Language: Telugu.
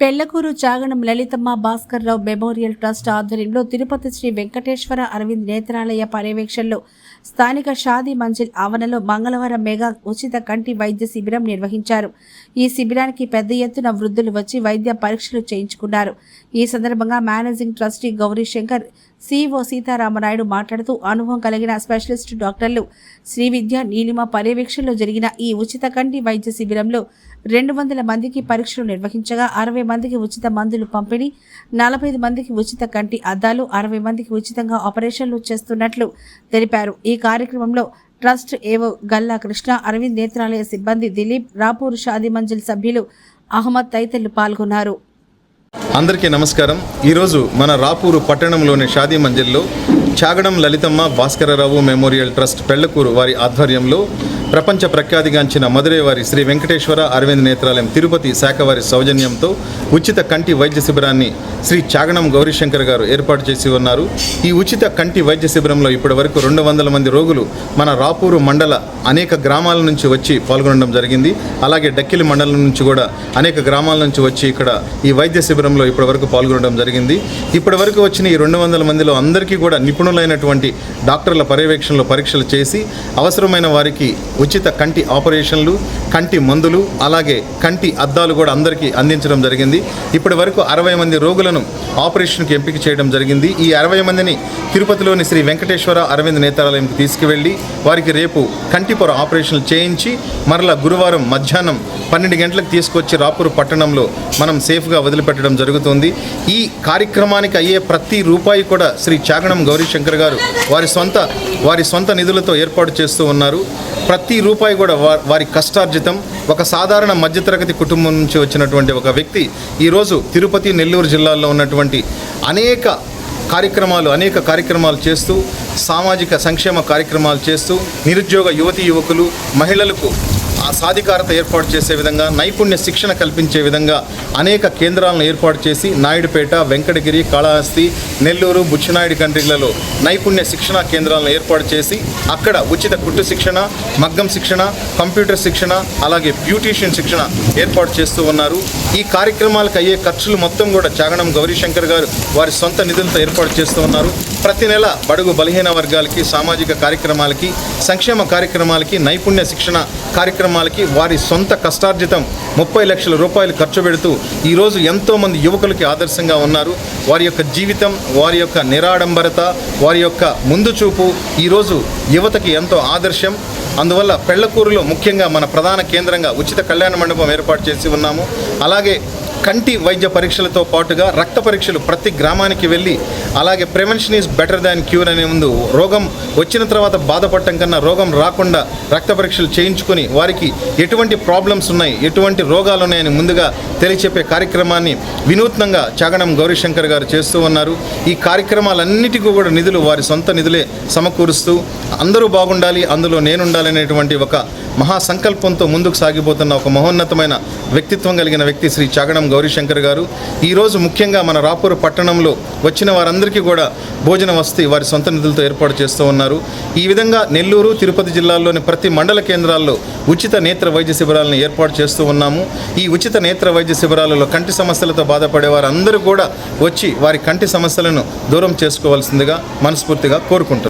పెళ్ళకూరు చాగణం లలితమ్మ భాస్కర్ రావు మెమోరియల్ ట్రస్ట్ ఆధ్వర్యంలో తిరుపతి శ్రీ వెంకటేశ్వర అరవింద్ నేత్రాలయ పర్యవేక్షణలో స్థానిక షాదీ మంజిల్ ఆవరణలో మంగళవారం మెగా ఉచిత కంటి వైద్య శిబిరం నిర్వహించారు. ఈ శిబిరానికి పెద్ద ఎత్తున వృద్ధులు వచ్చి వైద్య పరీక్షలు చేయించుకున్నారు. ఈ సందర్భంగా managing trustee Gowrishankar CEO Seetharamanaidu మాట్లాడుతూ అనుభవం కలిగిన స్పెషలిస్ట్ డాక్టర్లు శ్రీ విద్య నీలిమ పర్యవేక్షణలో జరిగిన ఈ ఉచిత కంటి వైద్య శిబిరంలో రెండు వందల మందికి పరీక్షలు నిర్వహించగా అరవై మందికి ఉచిత మందులు పంపిణీ నలభై ఐదు మందికి ఉచిత కంటి అద్దాలు అరవై మందికి ఉచితంగా ఆపరేషన్లు చేస్తున్నట్లు తెలిపారు. ఈ కార్యక్రమంలో ట్రస్ట్ ఏవో గల్లా కృష్ణ అరవింద్ నేత్రాలయ సిబ్బంది దిలీప్ రాపూర్ షాదీ మంజిల్ సభ్యులు అహ్మద్ తదితరులు పాల్గొన్నారు. అందరికీ నమస్కారం. ఈరోజు మన రాపూరు పట్టణంలోని షాదీ మంజిల్లో చాగడం లలితమ్మ భాస్కరరావు మెమోరియల్ ట్రస్ట్ పెళ్ళకూరు వారి ఆధ్వర్యంలో ప్రపంచ ప్రఖ్యాతిగాంచిన మధురై వారి శ్రీ వెంకటేశ్వర అరవింద్ నేత్రాలయం తిరుపతి శాఖ వారి సౌజన్యంతో ఉచిత కంటి వైద్య శిబిరాన్ని శ్రీ చాగణం గౌరీశంకర్ గారు ఏర్పాటు చేసి ఉన్నారు. ఈ ఉచిత కంటి వైద్య శిబిరంలో ఇప్పటి వరకు రెండు వందల మంది రోగులు మన రాపూరు మండల అనేక గ్రామాల నుంచి వచ్చి పాల్గొనడం జరిగింది. అలాగే డక్కిలి మండలం నుంచి కూడా అనేక గ్రామాల నుంచి వచ్చి ఇక్కడ ఈ వైద్య శిబిరంలో ఇప్పటి వరకు పాల్గొనడం జరిగింది. ఇప్పటి వరకు వచ్చిన ఈ రెండు వందల మందిలో అందరికీ కూడా నిపుణులైనటువంటి డాక్టర్ల పర్యవేక్షణలో పరీక్షలు చేసి అవసరమైన వారికి ఉచిత కంటి ఆపరేషన్లు కంటి మందులు అలాగే కంటి అద్దాలు కూడా అందరికీ అందించడం జరిగింది. ఇప్పటి వరకు అరవై మంది రోగులను ఆపరేషన్కు ఎంపిక చేయడం జరిగింది. ఈ అరవై మందిని తిరుపతిలోని శ్రీ వెంకటేశ్వర అరవింద్ నేత్రాలయంకి తీసుకువెళ్ళి వారికి రేపు కంటిపొర ఆపరేషన్లు చేయించి మరలా గురువారం మధ్యాహ్నం పన్నెండు గంటలకు తీసుకొచ్చి రాపూర్ పట్టణంలో మనం సేఫ్గా వదిలిపెట్టడం జరుగుతుంది. ఈ కార్యక్రమానికి అయ్యే ప్రతి రూపాయి కూడా శ్రీ చాగణం గౌరీశంకర్ గారు వారి సొంత వారి సొంత నిధులతో ఏర్పాటు చేస్తూ ఉన్నారు. ప్రతి రూపాయి కూడా వారి కష్టార్జితం. ఒక సాధారణ మధ్యతరగతి కుటుంబం నుంచి వచ్చినటువంటి ఒక వ్యక్తి ఈరోజు తిరుపతి నెల్లూరు జిల్లాల్లో ఉన్నటువంటి అనేక కార్యక్రమాలు అనేక కార్యక్రమాలు చేస్తూ సామాజిక సంక్షేమ కార్యక్రమాలు చేస్తూ నిరుద్యోగ యువతి యువకులు మహిళలకు సాధికారత ఏర్పాటు చేసే విధంగా నైపుణ్య శిక్షణ కల్పించే విధంగా అనేక కేంద్రాలను ఏర్పాటు చేసి నాయుడుపేట వెంకటగిరి కాళహస్తి నెల్లూరు బుచ్చినాయుడు కంట్రీలలో నైపుణ్య శిక్షణా కేంద్రాలను ఏర్పాటు చేసి అక్కడ ఉచిత కుట్టు శిక్షణ మగ్గం శిక్షణ కంప్యూటర్ శిక్షణ అలాగే బ్యూటీషియన్ శిక్షణ ఏర్పాటు చేస్తూ ఉన్నారు. ఈ కార్యక్రమాలకు అయ్యే ఖర్చులు మొత్తం కూడా చాగణం గౌరీశంకర్ గారు వారి సొంత నిధులతో ఏర్పాటు చేస్తూ ఉన్నారు. ప్రతి నెల బడుగు బలహీన వర్గాలకి సామాజిక కార్యక్రమాలకి సంక్షేమ కార్యక్రమాలకి నైపుణ్య శిక్షణ కార్యక్రమాలకి వారి సొంత కష్టార్జితం ముప్పై లక్షల రూపాయలు ఖర్చు పెడుతూ ఈరోజు ఎంతోమంది యువకులకి ఆదర్శంగా ఉన్నారు. వారి యొక్క జీవితం వారి యొక్క నిరాడంబరత వారి యొక్క ముందు చూపు ఈరోజు యువతకి ఎంతో ఆదర్శం. అందువల్ల పెళ్ళకూరులో ముఖ్యంగా మన ప్రధాన కేంద్రంగా ఉచిత కళ్యాణ మండపం ఏర్పాటు చేసి ఉన్నాము. అలాగే కంటి వైద్య పరీక్షలతో పాటుగా రక్త పరీక్షలు ప్రతి గ్రామానికి వెళ్ళి అలాగే prevention is better than cure అనే ముందు రోగం వచ్చిన తర్వాత బాధపడటం కన్నా రోగం రాకుండా రక్త పరీక్షలు చేయించుకొని వారికి ఎటువంటి ప్రాబ్లమ్స్ ఉన్నాయి ఎటువంటి రోగాలు ఉన్నాయని ముందుగా తెలియచెప్పే కార్యక్రమాన్ని వినూత్నంగా చాగణం గౌరీశంకర్ గారు చేస్తూ ఉన్నారు. ఈ కార్యక్రమాలన్నిటికీ కూడా నిధులు వారి సొంత నిధులే సమకూరుస్తూ అందరూ బాగుండాలి అందులో నేనుండాలి అనేటువంటి ఒక మహాసంకల్పంతో ముందుకు సాగిపోతున్న ఒక మహోన్నతమైన వ్యక్తిత్వం కలిగిన వ్యక్తి శ్రీ చాగడం గౌరీశంకర్ గారు. ఈరోజు ముఖ్యంగా మన రాపూర్ పట్టణంలో వచ్చిన వారందరికీ కూడా భోజన వసతి వారి సొంత నిధులతో ఏర్పాటు చేస్తూ ఉన్నారు. ఈ విధంగా నెల్లూరు తిరుపతి జిల్లాల్లోని ప్రతి మండల కేంద్రాల్లో ఉచిత నేత్ర వైద్య శిబిరాలను ఏర్పాటు చేస్తూ ఉన్నాము. ఈ ఉచిత నేత్ర వైద్య శిబిరాలలో కంటి సమస్యలతో బాధపడే వారందరూ కూడా వచ్చి వారి కంటి సమస్యలను దూరం చేసుకోవాల్సిందిగా మనస్ఫూర్తిగా కోరుకుంటున్నారు